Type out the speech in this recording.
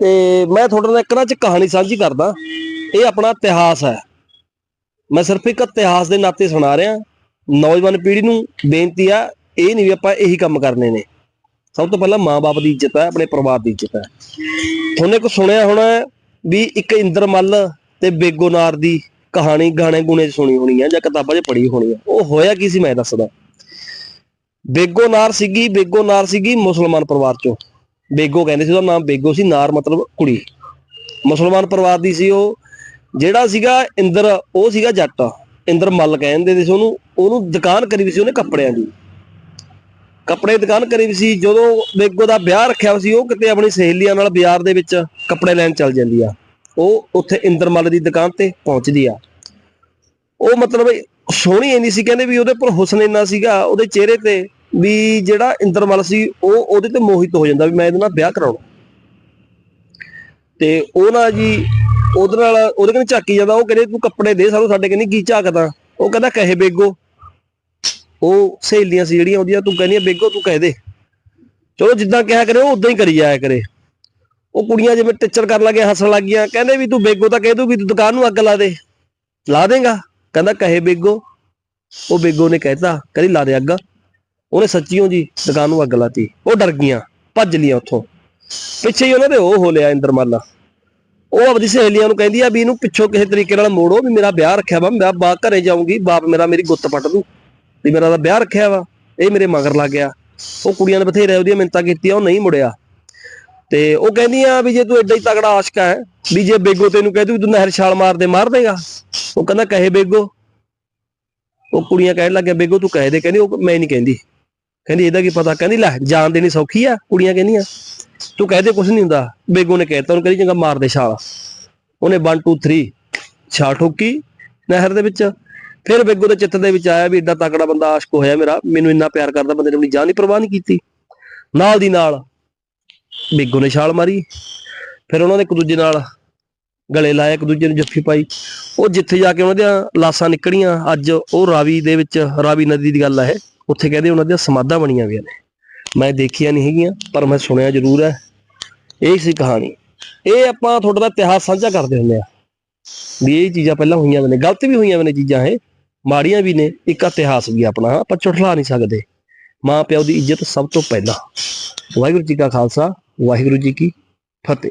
ਤੇ ਮੈਂ ਤੁਹਾਡੇ ਨਾਲ ਇੱਕ ਨਾ ਚ ਕਹਾਣੀ ਸਾਂਝੀ ਕਰਦਾ। ਇਹ ਆਪਣਾ ਇਤਿਹਾਸ ਹੈ। ਮੈਂ ਸਿਰਫ ਇੱਕ ਇਤਿਹਾਸ ਦੇ ਨਾਤੇ ਸੁਣਾ ਰਿਹਾ। ਨੌਜਵਾਨ ਪੀੜ੍ਹੀ ਨੂੰ ਬੇਨਤੀ ਆ, ਇਹ ਨਹੀਂ ਵੀ ਆਪਾਂ ਇਹੀ ਕੰਮ ਕਰਨੇ ਨੇ। ਸਭ ਤੋਂ ਪਹਿਲਾਂ ਮਾਂ-ਬਾਪ ਦੀ ਇੱਜ਼ਤ ਹੈ, ਆਪਣੇ ਪਰਿਵਾਰ ਦੀ ਇੱਜ਼ਤ ਹੈ। ਤੁਹਾਨੂੰ ਕੋ ਸੁਣਿਆ ਹੋਣਾ ਵੀ ਇੱਕ ਇੰਦਰ ਮੱਲ ਤੇ ਬੇਗੋਨਾਰ ਦੀ ਕਹਾਣੀ ਗਾਣੇ ਗੁਣੇ 'ਚ ਸੁਣੀ ਹੋਣੀ ਹੈ ਜਾਂ ਕਿਤਾਬਾਂ 'ਚ ਪੜ੍ਹੀ ਹੋਣੀ ਹੈ ਉਹ ਹੋਇਆ ਕੀ ਸੀ ਮੈਂ ਦੱਸਦਾ। ਬੇਗੋਨਾਰ ਸੀਗੀ ਬੇਗੋਨਾਰ ਸੀਗੀ ਮੁਸਲਮਾਨ ਪਰਿਵਾਰ 'ਚੋਂ। ਬੇਗੋ ਕਹਿੰਦੇ ਸੀ ਉਹਦਾ ਨਾਮ ਬੇਗੋ ਸੀ, ਨਾਰ ਮਤਲਬ ਕੁੜੀ। ਮੁਸਲਮਾਨ ਪਰਿਵਾਰ ਦੀ ਸੀ ਉਹ। ਜਿਹੜਾ ਸੀਗਾ ਇੰਦਰ, ਉਹ ਸੀਗਾ ਜੱਟ। ਇੰਦਰ ਮੱਲ ਕਹਿੰਦੇ ਸੀ ਉਹਨੂੰ। ਉਹਨੂੰ ਦੁਕਾਨ ਕਰੀ ਸੀ ਉਹਨੇ ਕੱਪੜਿਆਂ ਦੀ। ਕੱਪੜੇ ਦੁਕਾਨ ਕਰੀ ਸੀ। ਜਦੋਂ ਬੇਗੋ ਦਾ ਵਿਆਹ ਰੱਖਿਆ ਸੀ, ਉਹ ਕਿਤੇ ਆਪਣੀ ਸਹੇਲੀਆਂ ਨਾਲ ਬਾਜ਼ਾਰ ਦੇ ਵਿੱਚ ਕੱਪੜੇ ਲੈਣ ਚੱਲ ਜਾਂਦੀ ਆ। ਉਹ ਉੱਥੇ ਇੰਦਰ ਮੱਲ ਦੀ ਦੁਕਾਨ ਤੇ ਪਹੁੰਚਦੀ ਆ। ਉਹ ਮਤਲਬ ਸੋਹਣੀ ਇੰਨੀ ਸੀ, ਕਹਿੰਦੇ ਵੀ ਉਹਦੇ ਪਰ ਹੁਸਨ ਇੰਨਾ ਸੀਗਾ, ਉਹਦੇ ਚਿਹਰੇ ਤੇ ਵੀ ਜਿਹੜਾ ਇੰਦਰਮਲ ਸੀ, ਉਹ ਉਹਦੇ ਤੇ ਮੋਹਿਤ ਹੋ ਜਾਂਦਾ ਵੀ ਮੈਂ ਇਹਦੇ ਨਾਲ ਵਿਆਹ ਕਰਾਉਣਾ। ਤੇ ਉਹ ਨਾ ਜੀ, ਉਹਦੇ ਨਾਲ ਉਹਦੇ ਕਹਿੰਦੇ ਝਾਕੀ ਜਾਂਦਾ, ਉਹ ਕਹਿੰਦੇ ਤੂੰ ਕੱਪੜੇ ਦੇ ਸਾਨੂੰ, ਸਾਡੇ ਕਹਿੰਦੀ ਕੀ ਝਾਕਦਾ। ਉਹ ਕਹਿੰਦਾ ਕਹੇ ਬੇਗੋ। ਉਹ ਸਹੇਲੀਆਂ ਸੀ ਜਿਹੜੀਆਂ ਉਹਦੀਆਂ, ਤੂੰ ਕਹਿੰਦੀਆਂ ਬੇਗੋ ਤੂੰ ਕਹਿ ਦੇ। ਚਲੋ ਜਿੱਦਾਂ ਕਿਹਾ ਕਰੇ, ਉਹ ਉਦਾਂ ਹੀ ਕਰੀ ਜਾਇਆ ਕਰੇ। ਉਹ ਕੁੜੀਆਂ ਜਿਵੇਂ ਟੀਚਰ ਕਰਨ ਲੱਗੇ ਹੱਸਣ ਲੱਗੀਆਂ, ਕਹਿੰਦੇ ਵੀ ਤੂੰ ਬੇਗੋ ਤਾਂ ਕਹਿ ਦੂ ਵੀ ਤੂੰ ਦੁਕਾਨ ਨੂੰ ਅੱਗ ਲਾ ਦੇ। ਲਾ ਦੇਗਾ। ਕਹਿੰਦਾ ਕਹੇ ਬੇਗੋ। ਉਹ ਬੇਗੋ ਨੇ ਕਹਿਤਾ, ਕਹਿੰਦੀ ਲਾ ਦੇ ਅੱਗ। ਉਹਨੇ ਸੱਚੀਓ ਜੀ ਦੁਕਾਨ ਨੂੰ ਅੱਗ ਲਾਤੀ। ਉਹ ਡਰ ਗਈਆਂ, ਭੱਜ ਲੀਆਂ ਉੱਥੋਂ। ਪਿੱਛੇ ਹੀ ਉਹਨਾਂ ਦੇ ਉਹ ਹੋ ਲਿਆ ਇੰਦਰਮਾਲਾ। ਉਹ ਆਪਣੀ ਸਹੇਲੀਆਂ ਨੂੰ ਕਹਿੰਦੀ ਆ ਵੀ ਇਹਨੂੰ ਪਿੱਛੋਂ ਕਿਸੇ ਤਰੀਕੇ ਨਾਲ ਮੋੜੋ ਵੀ ਮੇਰਾ ਵਿਆਹ ਰੱਖਿਆ ਵਾ, ਮੈਂ ਬਾ ਘਰੇ ਜਾਊਂਗੀ, ਬਾਪ ਮੇਰਾ ਮੇਰੀ ਗੁੱਤ ਪੱਟ ਦੂ। ਵੀ ਮੇਰਾ ਤਾਂ ਵਿਆਹ ਰੱਖਿਆ ਵਾ, ਇਹ ਮੇਰੇ ਮਗਰ ਲੱਗ ਗਿਆ। ਉਹ ਕੁੜੀਆਂ ਨੇ ਬਥੇਰੇ ਉਹਦੀਆਂ ਮਿੰਤਾ ਕੀਤੀਆਂ, ਉਹ ਨਹੀਂ ਮੁੜਿਆ। ਤੇ ਉਹ ਕਹਿੰਦੀਆਂ ਵੀ ਜੇ ਤੂੰ ਐਡਾ ਹੀ ਤਗੜਾ ਆਸ਼ਕ ਹੈ ਵੀ ਜੇ ਬੇਗੋ ਤੈਨੂੰ ਕਹਿ ਦੂ ਵੀ ਤੂੰ ਨਹਿਰ ਛਾਲ ਮਾਰ ਦੇ, ਮਾਰ ਦੇਗਾ। ਉਹ ਕਹਿੰਦਾ ਕਹੇ ਬੇਗੋ। ਉਹ ਕੁੜੀਆਂ ਕਹਿਣ ਲੱਗਿਆ, ਬੇਗੋ ਤੂੰ ਕਹੇ ਦੇ, ਕਹਿੰਦੀ ਉਹ ਮੈਂ ਨਹੀਂ ਕਹਿੰਦੀ। ਕਹਿੰਦੀ, ਇਹਦਾ ਕੀ ਪਤਾ? ਕਹਿੰਦੀ, ਲੈ ਜਾਨ ਦੇਣੀ ਸੌਖੀ ਆ, ਕੁੜੀਆਂ ਕਹਿੰਦੀਆਂ। ਤੂੰ ਕਹਿ ਦੇ ਕੁਝ ਨਹੀਂ ਹੁੰਦਾ। ਬੇਗੋ ਨੇ ਕਹਿਤਾ, ਉਹਨੂੰ ਕਹਿੰਦੀ, ਚੰਗਾ ਮਾਰ ਦੇ ਛਾਲ। ਉਹਨੇ 1 2 3 ਛਾਲ ਠੋਕੀ ਨਹਿਰ ਦੇ ਵਿੱਚ। ਫਿਰ ਬੇਗੋ ਦੇ ਚਿੱਤ ਦੇ ਵਿੱਚ ਆਇਆ ਵੀ ਏਡਾ ਤਕੜਾ ਬੰਦਾ ਆਸ਼ਕ ਹੋਇਆ ਮੇਰਾ। ਮੈਨੂੰ ਇੰਨਾ ਪਿਆਰ ਕਰਦਾ, ਬੰਦੇ ਨੇ ਆਪਣੀ ਜਾਨ ਹੀ ਪਰਵਾਹ ਨਹੀਂ ਕੀਤੀ। ਨਾਲ ਦੀ ਨਾਲ ਬੇਗੋ ਨੇ ਛਾਲ ਮਾਰੀ। ਫਿਰ ਉਹਨਾਂ ਨੇ ਇੱਕ ਦੂਜੇ ਨਾਲ ਗਲੇ ਲਾਇਆ ਇੱਕ ਦੂਜੇ ਨੂੰ ਜੱਫੀ ਪਾਈ। ਉਹ ਜਿੱਥੇ ਜਾ ਕੇ ਉਹਨਾਂ ਦੀਆਂ ਲਾਸ਼ਾਂ ਨਿਕਲੀਆਂ, ਅੱਜ ਉਹ ਰਾਵੀ ਦੇ ਵਿੱਚ, ਰਾਵੀ ਨਦੀ ਦੀ ਗੱਲ ਹੈ ਉੱਥੇ ਕਹਿੰਦੇ ਉਹਨਾਂ ਦੀਆਂ ਸਮਾਧਾਂ ਬਣੀਆਂ ਹੋਈਆਂ ਨੇ। ਮੈਂ ਦੇਖੀਆਂ ਨਹੀਂ ਹੈਗੀਆਂ, ਪਰ ਮੈਂ ਸੁਣਿਆ ਜ਼ਰੂਰ ਹੈ। ਇਹ ਸੀ ਕਹਾਣੀ। ਇਹ ਆਪਾਂ ਤੁਹਾਡੇ ਦਾ ਇਤਿਹਾਸ ਸਾਂਝਾ ਕਰਦੇ ਹੁੰਦੇ ਆ। ਵੀ ਇਹ ਚੀਜ਼ਾਂ ਪਹਿਲਾਂ ਹੋਈਆਂ ਨੇ। ਗਲਤ ਵੀ ਹੋਈਆਂ ਨੇ ਚੀਜ਼ਾਂ ਇਹ। ਮਾੜੀਆਂ ਵੀ ਨੇ, ਇੱਕ ਇਤਿਹਾਸ ਵੀ ਆਪਣਾ, ਆਪਾਂ ਝੁਠਲਾ ਨਹੀਂ ਸਕਦੇ। ਮਾਂ ਪਿਓ ਦੀ ਇੱਜ਼ਤ ਸਭ ਤੋਂ ਪਹਿਲਾਂ। ਵਾਹਿਗੁਰੂ ਜੀ ਕਾ ਖਾਲਸਾ, ਵਾਹਿਗੁਰੂ ਜੀ ਕੀ ਫਤਿਹ।